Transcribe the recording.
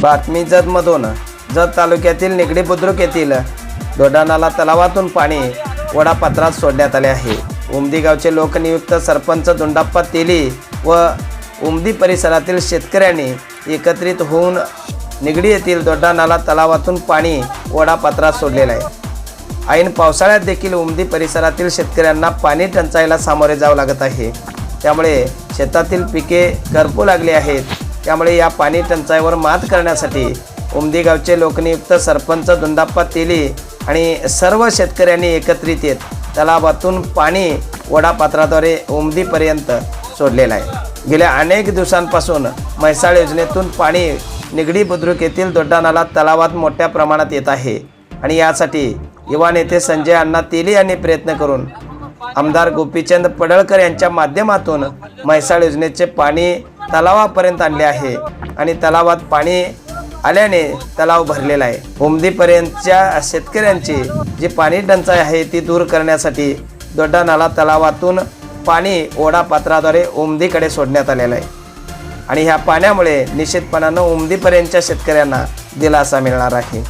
बातमी जतमधून जत तालुक्यातील निगडी बुद्रुक येथील दोडानाला तलावातून पाणी वडापात्रात सोडण्यात आले आहे. उमदी गावचे लोकनियुक्त सरपंच दुंडाप्पा तेली व उमदी परिसरातील शेतकऱ्यांनी एकत्रित होऊन निगडी येथील दोड्डानाला तलावातून पाणी वडापात्रात सोडलेलं आहे. ऐन पावसाळ्यात देखील उमदी परिसरातील शेतकऱ्यांना पाणी टंचाईला सामोरे जावं लागत आहे. त्यामुळे शेतातील पिके करपू लागली आहेत. त्यामुळे या पाणी टंचाईवर मात करण्यासाठी उमदी गावचे लोकनियुक्त सरपंच धुंदाप्पा तेली आणि सर्व शेतकऱ्यांनी एकत्रित येत तलावातून पाणी वडापात्राद्वारे उमदीपर्यंत सोडलेलं आहे. गेल्या अनेक दिवसांपासून म्हैसाळ योजनेतून पाणी निगडी बुद्रुक येथील दोड्डानाला तलावात मोठ्या प्रमाणात येत आहे आणि यासाठी युवा नेते संजय अण्णा तेली यांनी प्रयत्न करून आमदार गोपीचंद पडळकर यांच्या माध्यमातून म्हैसाळ योजनेचे पाणी तलावापर्यंत आणले आहे. आणि तलावात पाणी आल्याने तलाव भरलेला आहे. उमदीपर्यंतच्या शेतकऱ्यांची जी पाणी टंचाई आहे ती दूर करण्यासाठी दोड्डा नाला तलावातून पाणी ओढा पात्राद्वारे उमदीकडे सोडण्यात आलेलं आहे. आणि ह्या पाण्यामुळे निश्चितपणानं उमदीपर्यंतच्या शेतकऱ्यांना दिलासा मिळणार आहे.